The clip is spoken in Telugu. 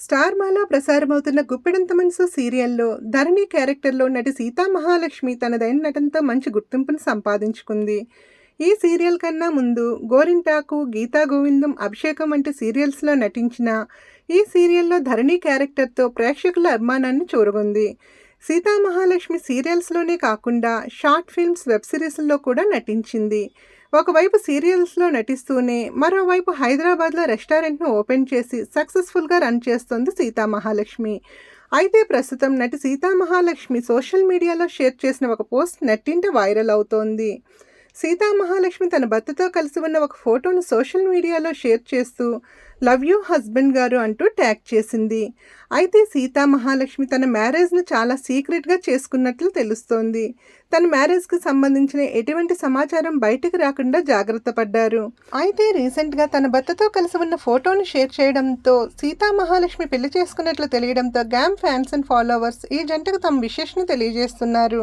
స్టార్ మాలో ప్రసారమవుతున్న గుప్పెడంత మనసు సీరియల్లో ధరణి క్యారెక్టర్లో నటి సీతా మహాలక్ష్మి తనదైన నటనతో మంచి గుర్తింపును సంపాదించుకుంది. ఈ సీరియల్ కన్నా ముందు గోరింటాకు గీతా గోవిందం అభిషేకం వంటి సీరియల్స్లో నటించిన ఈ సీరియల్లో ధరణి క్యారెక్టర్తో ప్రేక్షకుల అభిమానాన్ని చూరగొంది. సీతామహాలక్ష్మి సీరియల్స్లోనే కాకుండా షార్ట్ ఫిల్మ్స్ వెబ్ సిరీస్లో కూడా నటించింది. ఒకవైపు సీరియల్స్లో నటిస్తూనే మరోవైపు హైదరాబాద్లో రెస్టారెంట్ను ఓపెన్ చేసి సక్సెస్ఫుల్గా రన్ చేస్తోంది సీతామహాలక్ష్మి. అయితే ప్రస్తుతం నటి సీతామహాలక్ష్మి సోషల్ మీడియాలో షేర్ చేసిన ఒక పోస్ట్ నెట్టింట వైరల్ అవుతోంది. సీతా మహాలక్ష్మి తన భర్తతో కలిసి ఉన్న ఒక ఫోటోను సోషల్ మీడియాలో షేర్ చేస్తూ లవ్ యూ హస్బెండ్ గారు అంటూ ట్యాగ్ చేసింది. అయితే సీతామహాలక్ష్మి తన మ్యారేజ్ను చాలా సీక్రెట్గా చేసుకున్నట్లు తెలుస్తోంది. తన మ్యారేజ్కి సంబంధించిన ఎటువంటి సమాచారం బయటకు రాకుండా జాగ్రత్త పడ్డారు. అయితే రీసెంట్గా తన భర్తతో కలిసి ఉన్న ఫోటోను షేర్ చేయడంతో సీతామహాలక్ష్మి పెళ్ళి చేసుకున్నట్లు తెలియడంతో గ్యామ్ ఫ్యాన్స్ అండ్ ఫాలోవర్స్ ఈ జంటకు తమ విశేషను తెలియజేస్తున్నారు.